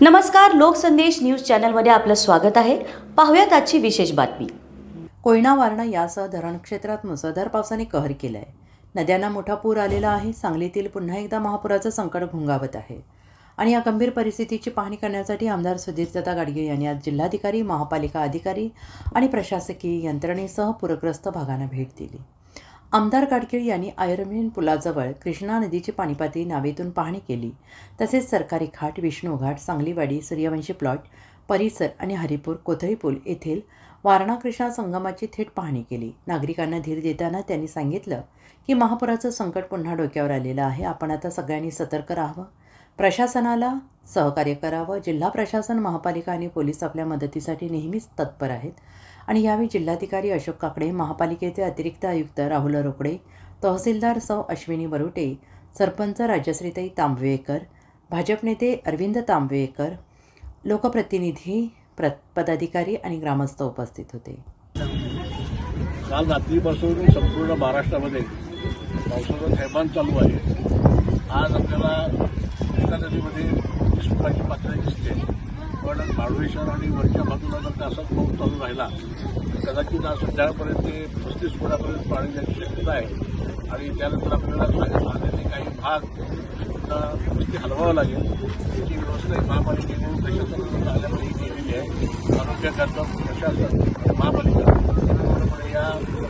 नमस्कार लोकसंदेश न्यूज चॅनलमध्ये आपलं स्वागत आहे. पाहूयात आजची विशेष बातमी. कोयना वारणा यासह धरण क्षेत्रात मुसळधार पावसाने कहर केला आहे नद्यांना मोठा पूर आलेला आहे. सांगलीतील पुन्हा एकदा महापुराचं संकट घुंगावत आहे. आणि या गंभीर परिस्थितीची पाहणी करण्यासाठी आमदार सुधीरदत्ता गाडगे यांनी आज जिल्हाधिकारी महापालिका अधिकारी आणि प्रशासकीय यंत्रणेसह पूरग्रस्त भागांना भेट दिली. आमदार गाडगीळ यांनी आयर्विन पुलाजवळ कृष्णा नदीची पाणीपातळी नावेतून पाहणी केली. तसेच सरकारी घाट विष्णू घाट सांगलीवाडी सूर्यवंशी प्लॉट परिसर आणि हरिपूर कोथळी पूल येथील वारणा कृष्णा संगमाची थेट पाहणी केली. नागरिकांना धीर देताना त्यांनी सांगितलं की महापुराचं संकट पुन्हा डोक्यावर आलेलं आहे. आपण आता सगळ्यांनी सतर्क राहावं. प्रशासनाला सहकार्य करावं. जिल्हा प्रशासन महापालिका आणि पोलीस आपल्या मदतीसाठी नेहमीच तत्पर आहेत. आणि यावेळी जिल्हाधिकारी अशोक काकडे महापालिकेचे अतिरिक्त आयुक्त राहुल रोकडे तहसीलदार सौ अश्विनी बरुटे सरपंच राजश्रीताई तांबवेकर भाजप नेते अरविंद तांबवेकर लोकप्रतिनिधी प्र पदाधिकारी आणि ग्रामस्थ उपस्थित होते. काल रात्रीपासून संपूर्ण महाराष्ट्रामध्ये पावसाचा थैमान चालू आहे. आज आपल्याला एका नदीमध्ये तीस फुटाची पातळी दिसते. पण महाबळेश्वर आणि वरच्या बाजूला जर का असाच पाऊस चालू राहिला तर कदाचित आज संध्याकाळपर्यंत ते पस्तीस फुटापर्यंत पाणी जायची शक्यता आहे. आणि त्यानंतर आपल्याला सांगितले काही भाग नुसती हलवावं लागेल. त्याची व्यवस्था ही महापालिकेकडून प्रशासनाकडून आल्यामध्ये केलेली आहे. आरोग्य प्रशासन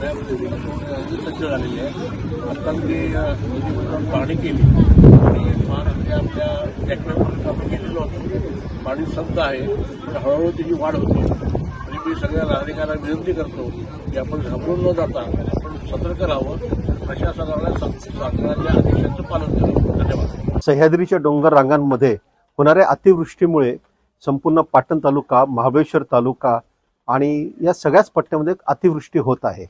या सगळ्यामध्ये झालेली आहे आता मी नदीमधून पाणी केली आणि महाराष्ट्र आपल्या ट्रॅक्टरपर्यंत आपण गेलेलो होतं पाणी संत आहे तर हळूहळू त्याची वाढ होते आणि मी सगळ्या नागरिकांना विनंती करतो की आपण घाबरून न जाता आपण सतर्क राहावं प्रशासनाला शासनाच्या आदेशांचं पालन करावं धन्यवाद सह्याद्रीच्या डोंगर रांगांमध्ये होणाऱ्या अतिवृष्टीमुळे संपूर्ण पाटण तालुका महाबळेश्वर तालुका आणि या सगळ्याच पट्ट्यामध्ये अतिवृष्टी होत आहे.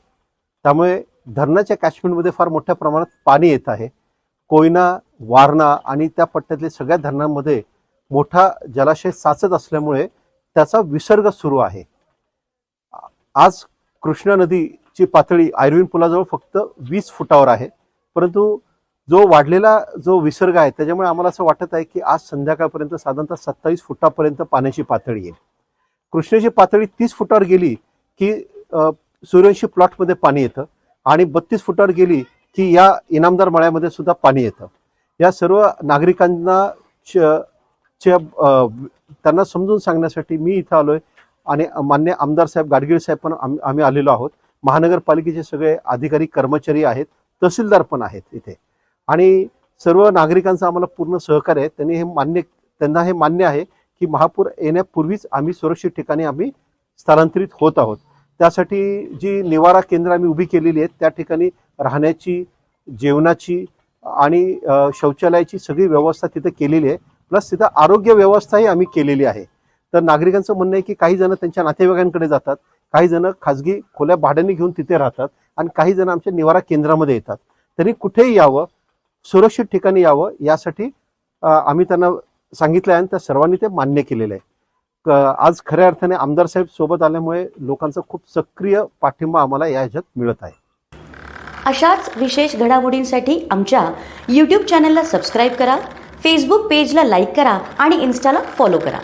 त्यामुळे धरणाच्या कॅचमेंटमध्ये फार मोठ्या प्रमाणात पाणी येत आहे. कोयना वारणा आणि त्या पट्ट्यातल्या सगळ्या धरणांमध्ये मोठा जलाशय साचत असल्यामुळे त्याचा विसर्ग सुरू आहे. आज कृष्णा नदीची पातळी आयर्विन पुलाजवळ फक्त वीस फुटावर आहे. परंतु जो वाढलेला जो विसर्ग आहे त्याच्यामुळे आम्हाला असं वाटत आहे की आज संध्याकाळपर्यंत साधारणतः सत्तावीस फुटापर्यंत पाण्याची पातळी येईल. कृष्णेची पातळी तीस फुटावर गेली की सूर्यवंशी प्लॉटमध्ये पाणी येतं आणि बत्तीस फुटावर गेली की या इनामदार मळ्यामध्ये सुद्धा पाणी येतं. या सर्व नागरिकांना च- च्या त्यांना समजून सांगण्यासाठी मी इथं आलोय आणि मान्य आमदार साहेब गाडगीळ साहेब पण आम- आम्ही आलेलो आहोत. महानगरपालिकेचे सगळे अधिकारी कर्मचारी आहेत तहसीलदार पण आहेत इथे. आणि सर्व नागरिकांचं आम्हाला पूर्ण सहकार्य आहे. त्यांनी हे मान्य त्यांना हे मान्य आहे की महापूर येण्यापूर्वीच आम्ही सुरक्षित ठिकाणी आम्ही स्थलांतरित होत आहोत. त्यासाठी जी निवारा केंद्र आम्ही उभी केलेली आहेत त्या ठिकाणी राहण्याची जेवणाची आणि शौचालयाची सगळी व्यवस्था तिथे केलेली आहे. प्लस तिथं आरोग्य व्यवस्थाही आम्ही केलेली आहे. तर नागरिकांचं म्हणणं आहे की काही जण त्यांच्या नातेवाईकांकडे जातात काही जण खाजगी खोल्या भाड्याने घेऊन तिथे राहतात आणि काही जण आमच्या निवारा केंद्रामध्ये येतात. त्यांनी कुठेही यावं सुरक्षित ठिकाणी यावं यासाठी आम्ही त्यांना सांगितलं आहे आणि त्या सर्वांनी ते मान्य केलेलं आहे. आज खऱ्या अर्थाने आमदार साहेब सोबत आल्यामुळे लोकांचा खूप सक्रिय पाठिंबा आम्हाला या ह्याच्यात मिळत आहे. अशाच विशेष घडामोडींसाठी आमच्या यूट्यूब चॅनलला सबस्क्राईब करा फेसबुक पेजला लाईक करा आणि इन्स्टाला फॉलो करा.